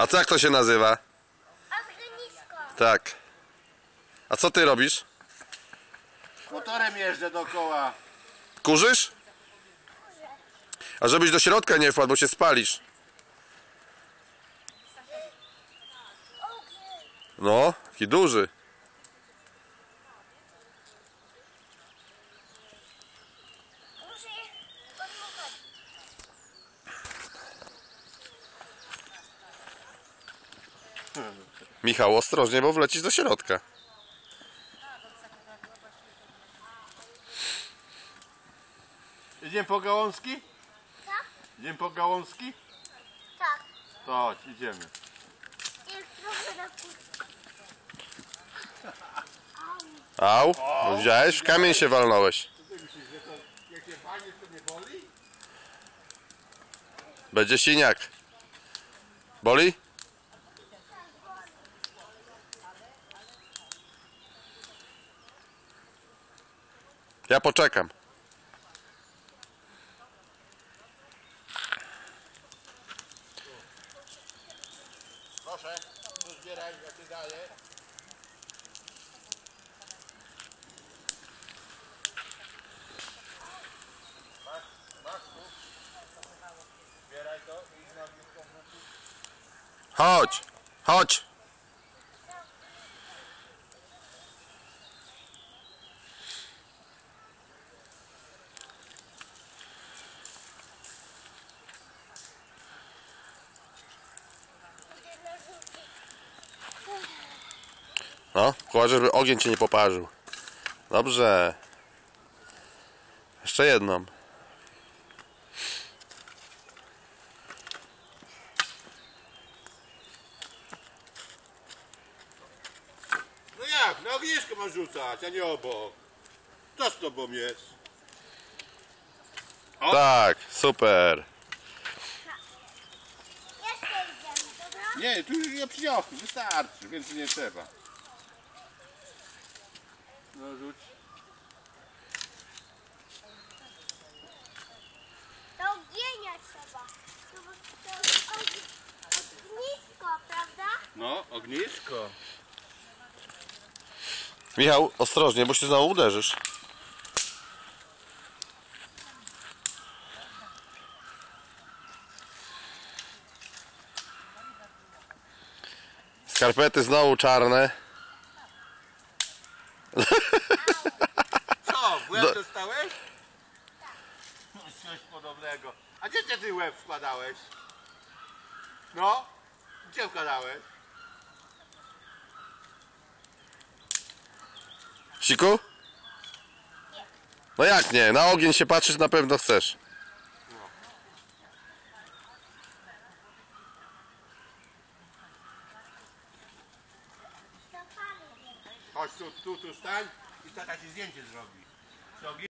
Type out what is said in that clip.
A co jak to się nazywa? Ognisko. Tak. A co ty robisz? Motorem jeżdżę dookoła. Kurzysz? A żebyś do środka nie wpadł, bo się spalisz. No, taki duży. Michał, ostrożnie, bo wlecisz do środka. Idziemy po gałązki? Tak? Idziemy po gałązki? Tak. To chodź, idziemy. Au, widziałeś? W kamień się walnąłeś. Jak się panie, to nie boli? Będzie siniak. Boli? Ja poczekam. Proszę, tu zbieraj, ja ci daję. Masz, masz tu. Zbieraj to i na. Chodź, chodź. No, kładę, żeby ogień cię nie poparzył. Dobrze. Jeszcze jedną. No jak? Na ognisko masz rzucać, a nie obok. Co z tobą jest? O. Tak, super. Jeszcze idziemy, dobra? Nie, tu już nie przyniosłem, wystarczy, więcej nie trzeba. No rzuć. Do ognienia trzeba. To, to jest ogni- ognisko, prawda? No, ognisko. Michał, ostrożnie, bo się znowu uderzysz. Skarpety znowu czarne. Co, w łeb Do- dostałeś? No, Coś podobnego. A gdzie ty łeb wkładałeś? No? Gdzie wkładałeś? Siku? No jak nie? Na ogień się patrzysz, na pewno chcesz. Chodź tu, tu, tu stań i tata ci zdjęcie zrobi. So